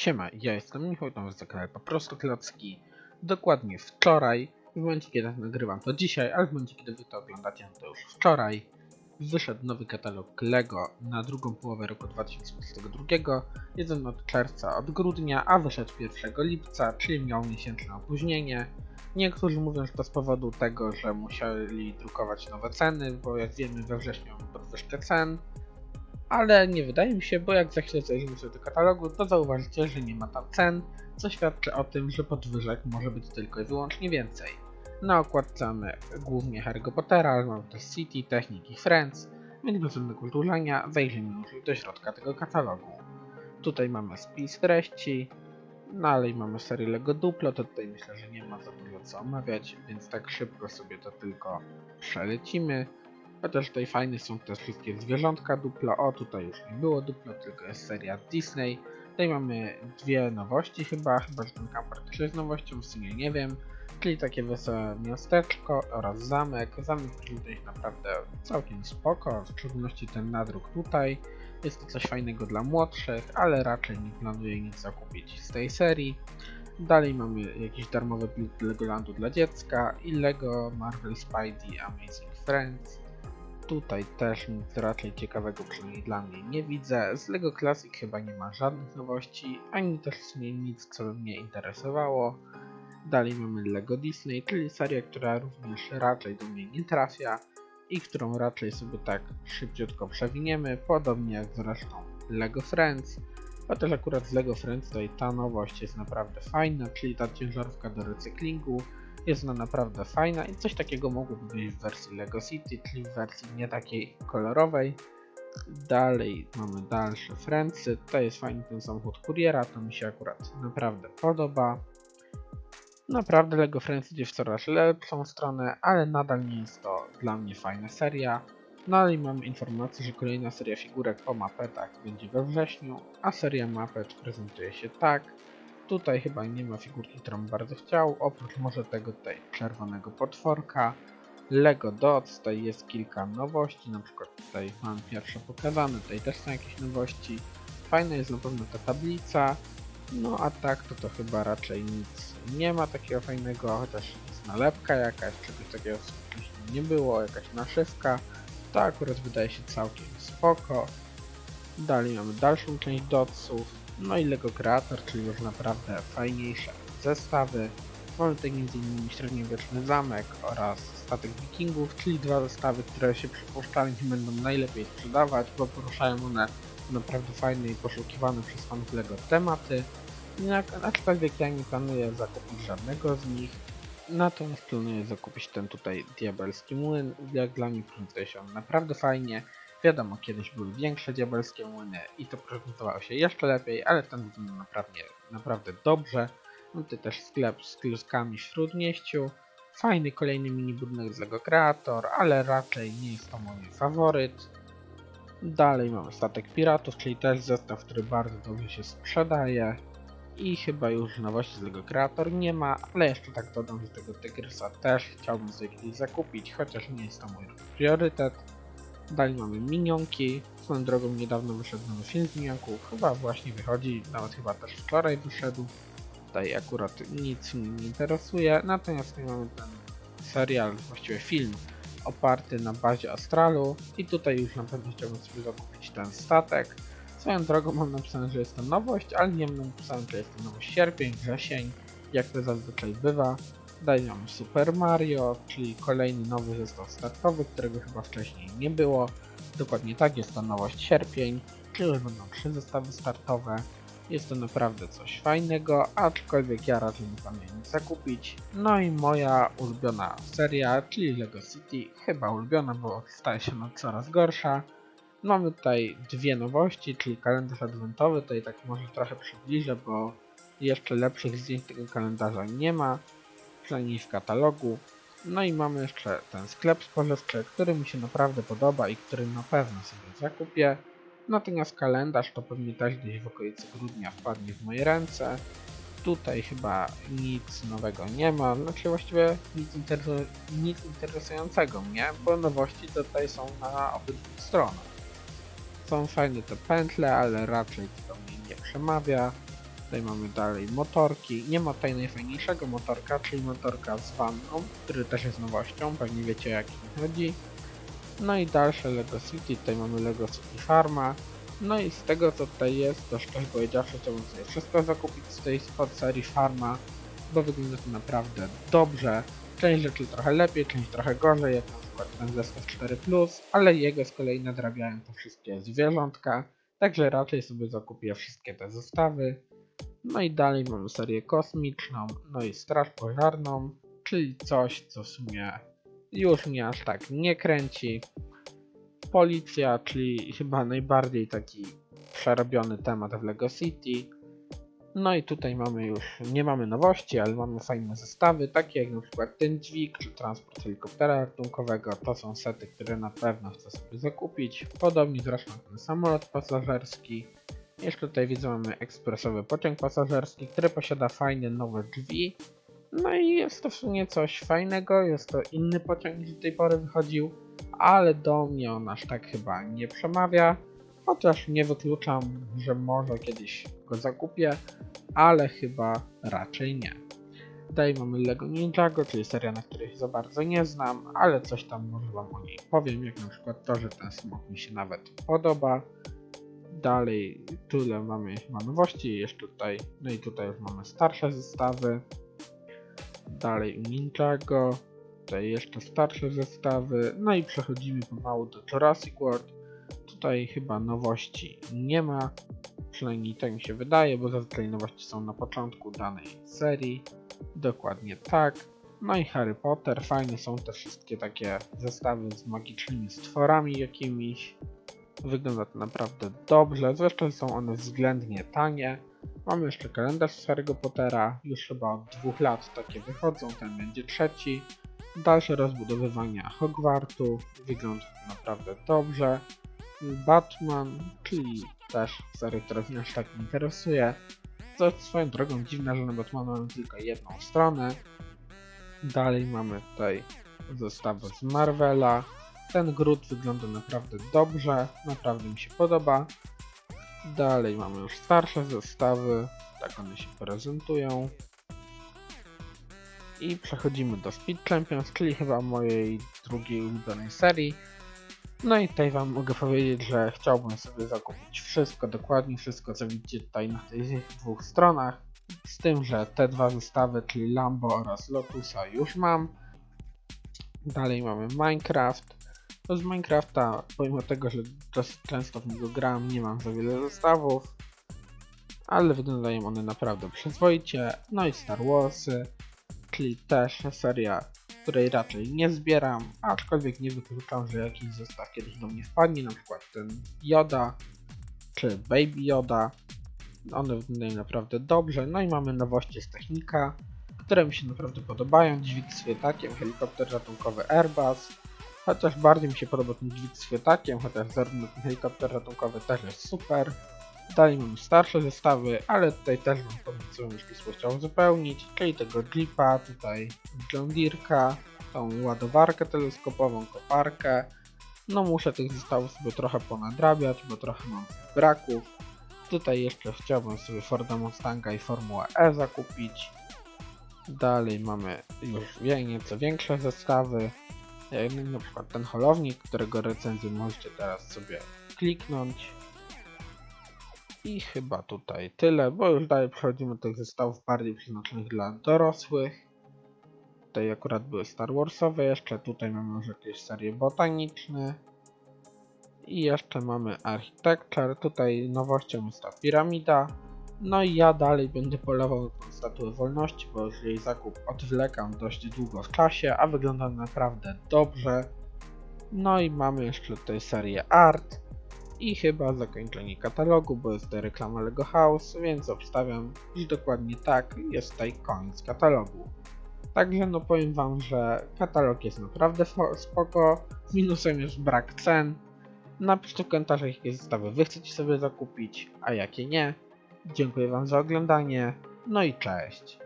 Siema, ja jestem Michał, to jest kanał po prostu klocki. Dokładnie wczoraj, w momencie kiedy nagrywam to dzisiaj, ale w momencie kiedy wy to oglądacie, to już wczoraj, wyszedł nowy katalog LEGO na drugą połowę roku 2022, jeden od czerwca, od grudnia, a wyszedł 1 lipca, czyli miał miesięczne opóźnienie. Niektórzy mówią, że to z powodu tego, że musieli drukować nowe ceny, bo jak wiemy we wrześniu podwyżkę cen, ale nie wydaje mi się, bo jak za chwilę zajrzymy sobie do katalogu, to zauważycie, że nie ma tam cen, co świadczy o tym, że podwyżek może być tylko i wyłącznie więcej. Na okładce mamy głównie Harry'ego Pottera, ale mamy też City, Technic i Friends, więc bez żadnego dłużenia zajrzyjmy już do środka tego katalogu. Tutaj mamy spis treści, dalej mamy serię Lego Duplo, to tutaj myślę, że nie ma za dużo co omawiać, więc tak szybko sobie to tylko przelecimy. Chociaż tutaj fajne są też wszystkie zwierzątka Duplo. O, tutaj już nie było Duplo, tylko jest seria Disney. Tutaj mamy dwie nowości chyba, chyba że ten kamper też jest nowością, w sumie nie wiem. Czyli takie wesołe miasteczko oraz zamek. Zamek tutaj jest naprawdę całkiem spoko, w szczególności ten nadruk tutaj. Jest to coś fajnego dla młodszych, ale raczej nie planuję nic zakupić z tej serii. Dalej mamy jakiś darmowy build Legolandu dla dziecka i Lego Marvel Spidey Amazing Friends. Tutaj też nic raczej ciekawego przynajmniej dla mnie nie widzę. Z LEGO Classic chyba nie ma żadnych nowości, ani też w sumie nic, co by mnie interesowało. Dalej mamy LEGO Disney, czyli seria, która również raczej do mnie nie trafia i którą raczej sobie tak szybciutko przewiniemy, podobnie jak zresztą LEGO Friends. Chociaż akurat z LEGO Friends tutaj ta nowość jest naprawdę fajna, czyli ta ciężarówka do recyklingu. Jest ona naprawdę fajna i coś takiego mogłoby być w wersji LEGO City, czyli w wersji nie takiej kolorowej. Dalej mamy dalsze Friendsy. To jest fajny ten samochód kuriera, to mi się akurat naprawdę podoba. Naprawdę LEGO Friends idzie w coraz lepszą stronę, ale nadal nie jest to dla mnie fajna seria. Dalej mamy informację, że kolejna seria figurek o mapetach będzie we wrześniu, a seria mapet prezentuje się tak. Tutaj chyba nie ma figurki, którą bardzo chciał, oprócz może tego tutaj czerwonego potworka. Lego Dots, tutaj jest kilka nowości, na przykład tutaj mam pierwsze pokazane, tutaj też są jakieś nowości. Fajna jest na pewno ta tablica, no a tak to to chyba raczej nic nie ma takiego fajnego, chociaż jest nalepka jakaś, czegoś takiego nie było, jakaś naszywka. To akurat wydaje się całkiem spoko. Dalej mamy dalszą część dotsów, no i Lego Creator, czyli już naprawdę fajniejsze zestawy. Mamy tutaj m.in. średniowieczny zamek oraz statek wikingów, czyli dwa zestawy, które się przypuszczalnie będą najlepiej sprzedawać, bo poruszają one naprawdę fajne i poszukiwane przez fanów Lego tematy. Aczkolwiek ja nie planuję zakupić żadnego z nich, natomiast planuję zakupić ten tutaj diabelski młyn. Jak dla mnie prezentuje się on naprawdę fajnie. Wiadomo, kiedyś były większe diabelskie młyny i to prezentowało się jeszcze lepiej, ale ten wygląda naprawdę, naprawdę dobrze. Mam tutaj też sklep z kluskami w Śródmieściu. Fajny kolejny mini budynek z Lego Creator, ale raczej nie jest to mój faworyt. Dalej mamy statek piratów, czyli też zestaw, który bardzo dobrze się sprzedaje. I chyba już nowości z Lego Creator nie ma, ale jeszcze tak dodam, że tego Tygrysa też chciałbym sobie kiedyś zakupić, chociaż nie jest to mój priorytet. Dalej mamy minionki. Swoją drogą niedawno wyszedł nowy film z minionków. Chyba właśnie wychodzi, nawet chyba też wczoraj wyszedł. Tutaj akurat nic mnie nie interesuje. Natomiast tutaj mamy ten serial, właściwie film oparty na bazie Astralu. I tutaj już na pewno chciałbym sobie zakupić ten statek. Swoją drogą mam napisane, że jest to nowość, ale nie mam napisane, że jest to nowość sierpień, wrzesień, jak to zazwyczaj bywa. Dalej mamy Super Mario, czyli kolejny nowy zestaw startowy, którego chyba wcześniej nie było. Dokładnie tak, jest to nowość sierpień, czyli będą trzy zestawy startowe. Jest to naprawdę coś fajnego, aczkolwiek ja raczej nie planuję nic zakupić. No i moja ulubiona seria, czyli LEGO City, chyba ulubiona, bo staje się ona coraz gorsza. Mamy tutaj dwie nowości, czyli kalendarz adwentowy, tutaj tak może trochę przybliżę, bo jeszcze lepszych zdjęć tego kalendarza nie ma przynajmniej w katalogu. No i mamy jeszcze ten sklep spożywczy, który mi się naprawdę podoba i który na pewno sobie zakupię. Natomiast kalendarz to pewnie też gdzieś w okolicy grudnia wpadnie w moje ręce. Tutaj chyba nic nowego nie ma, znaczy właściwie nic, interesu- nic interesującego mnie, bo nowości tutaj są na obydwu stronach. Są fajne te pętle, ale raczej to do mnie nie przemawia. Tutaj mamy dalej motorki. Nie ma tutaj najfajniejszego motorka, czyli motorka z wanną, który też jest nowością, pewnie wiecie o jaki mi chodzi. No i dalsze Lego City, tutaj mamy Lego City Farma. No i z tego co tutaj jest, to szczerze powiedziawszy chciałbym sobie wszystko zakupić z tej podserii Farma, bo wygląda to naprawdę dobrze. Część rzeczy trochę lepiej, część trochę gorzej, jak na przykład ten zestaw 4+, ale jego z kolei nadrabiają te wszystkie zwierzątka, także raczej sobie zakupię wszystkie te zestawy. No i dalej mamy serię kosmiczną, no i straż pożarną, czyli coś, co w sumie już mnie aż tak nie kręci. Policja, czyli chyba najbardziej taki przerobiony temat w Lego City. No i tutaj mamy już, nie mamy nowości, ale mamy fajne zestawy, takie jak na przykład ten dźwig, czy transport helikoptera ratunkowego. To są sety, które na pewno chcę sobie zakupić. Podobnie zresztą ten samolot pasażerski. Jeszcze tutaj widzę mamy ekspresowy pociąg pasażerski, który posiada fajne nowe drzwi. No i jest to w sumie coś fajnego, jest to inny pociąg niż do tej pory wychodził, ale do mnie on aż tak chyba nie przemawia. Chociaż nie wykluczam, że może kiedyś go zakupię, ale chyba raczej nie. Tutaj mamy Lego Ninjago, czyli seria, na której za bardzo nie znam, ale coś tam może wam o niej powiem, jak na przykład to, że ten smok mi się nawet podoba. Dalej, tyle mamy chyba nowości, jeszcze tutaj, no i tutaj już mamy starsze zestawy. Dalej u Ninjago, tutaj jeszcze starsze zestawy, no i przechodzimy pomału do Jurassic World. Tutaj chyba nowości nie ma, przynajmniej tak mi się wydaje, bo zazwyczaj nowości są na początku danej serii. Dokładnie tak. No i Harry Potter, fajne są te wszystkie takie zestawy z magicznymi stworami jakimiś. Wygląda to naprawdę dobrze, zresztą są one względnie tanie. Mamy jeszcze kalendarz Harry'ego Pottera, już chyba od dwóch lat takie wychodzą, ten będzie trzeci. Dalsze rozbudowywania Hogwartu, wygląda to naprawdę dobrze. Batman, czyli też seria, która mnie aż tak interesuje. Co swoją drogą dziwne, że na Batmana mamy tylko jedną stronę. Dalej mamy tutaj zestawy z Marvela. Ten Groot wygląda naprawdę dobrze, naprawdę mi się podoba. Dalej mamy już starsze zestawy, tak one się prezentują. I przechodzimy do Speed Champions, czyli chyba mojej drugiej ulubionej serii. No i tutaj wam mogę powiedzieć, że chciałbym sobie zakupić wszystko, dokładnie wszystko co widzicie tutaj na tych dwóch stronach. Z tym, że te dwa zestawy, czyli Lambo oraz Lotusa już mam. Dalej mamy Minecraft. Z Minecrafta, pomimo tego, że dosyć często w niego gram, nie mam za wiele zestawów. Ale wyglądają one naprawdę przyzwoicie. No i Star Warsy, czyli też seria której raczej nie zbieram, aczkolwiek nie wykluczam, że jakiś zestaw kiedyś do mnie wpadnie, na przykład ten Yoda, czy Baby Yoda. One wyglądają naprawdę dobrze, no i mamy nowości z technika, które mi się naprawdę podobają. Dźwig z chwytakiem, helikopter ratunkowy Airbus, chociaż bardziej mi się podoba ten dźwig z chociaż zarówno ten helikopter ratunkowy też jest super. Dalej mamy starsze zestawy, ale tutaj też mam pomysł, bym chciał uzupełnić, czyli tego Jeepa, tutaj John tą ładowarkę teleskopową, koparkę. No muszę tych zestawów sobie trochę ponadrabiać, bo trochę mam braków. Tutaj jeszcze chciałbym sobie Forda Mustanga i Formułę E zakupić. Dalej mamy już nieco większe zestawy, na przykład ten holownik, którego recenzję możecie teraz sobie kliknąć. I chyba tutaj tyle, bo już dalej przechodzimy do tych zestawów bardziej przeznaczonych dla dorosłych. Tutaj akurat były Star Warsowe, jeszcze tutaj mamy już jakieś serie botaniczne. I jeszcze mamy Architecture, tutaj nowością jest ta piramida. No i ja dalej będę polował statuę wolności, bo już jej zakup odwlekam dość długo w czasie, a wygląda naprawdę dobrze. No i mamy jeszcze tutaj serię Art i chyba zakończenie katalogu, bo jest to reklama Lego House, więc obstawiam, że dokładnie tak jest tutaj koniec katalogu. Także no powiem wam, że katalog jest naprawdę spoko, minusem jest brak cen. Napiszcie w komentarzach jakie zestawy wy chcecie sobie zakupić, a jakie nie. Dziękuję wam za oglądanie, no i cześć.